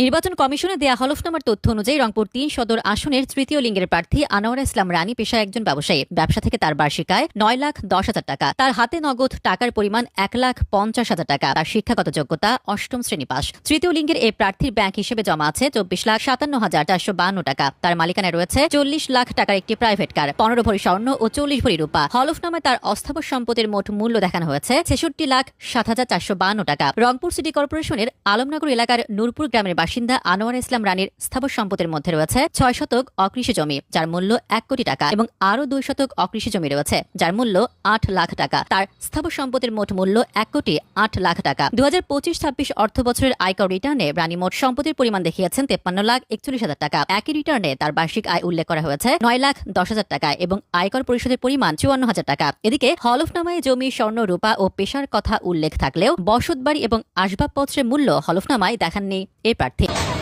নির্বাচন কমিশনে দেয়া হলফনামার তথ্য অনুযায়ী রংপুর তিন সদর আসনের তৃতীয় লিঙ্গের প্রার্থী আনোয়ারা ইসলাম রানী পেশায় একজন ব্যবসায়ী। ব্যবসা থেকে তার বার্ষিক আয় নয় লাখ দশ হাজার টাকা। তার হাতে নগদ টাকার পরিমাণ এক লাখ পঞ্চাশ হাজার টাকা। তার শিক্ষাগত যোগ্যতা অষ্টম শ্রেণি পাস তৃতীয় লিঙ্গের এই প্রার্থীর ব্যাংক হিসেবে জমা আছে চব্বিশ লাখ সাতান্ন হাজার চারশো বান্ন টাকা। তার মালিকানায় রয়েছে চল্লিশ লাখ টাকার একটি প্রাইভেট কার, পনেরো ভরি স্বর্ণ ও চল্লিশ ভরি রূপা। হলফনামায় তার অস্থাবর সম্পদের মোট মূল্য দেখানো হয়েছে ছেষট্টি লাখ সাত হাজার চারশো বান্ন টাকা। রংপুর সিটি কর্পোরেশনের আলমনগর এলাকার নূরপুর গ্রামের বাসিন্দা আনোয়ার ইসলাম রানীর স্থাবর সম্পদের মধ্যে রয়েছে ছয় শতক অকৃষি জমি, যার মূল্য এক কোটি টাকা এবং আরও দুই শতক অকৃষি জমি রয়েছে, যার মূল্য আট লাখ টাকা। তার স্থাবর সম্পদের মোট মূল্য এক কোটি আট লাখ টাকা। দু হাজার পঁচিশ ছাব্বিশ অর্থ বছরের আয়কর রিটার্নে রানী মোট সম্পদের পরিমাণ দেখিয়েছেন তেপ্পান্ন লাখ একচল্লিশ হাজার টাকা। একই রিটার্নে তার বার্ষিক আয় উল্লেখ করা হয়েছে নয় লাখ দশ হাজার টাকা এবং আয়কর পরিশোধের পরিমাণ চুয়ান্ন হাজার টাকা। এদিকে হলফনামায় জমি, স্বর্ণ, রূপা ও পেশার কথা উল্লেখ থাকলেও বসতবাড়ি এবং আসবাবপত্রের মূল্য হলফনামায় দেখাননি এ প্রার্থী। thiệt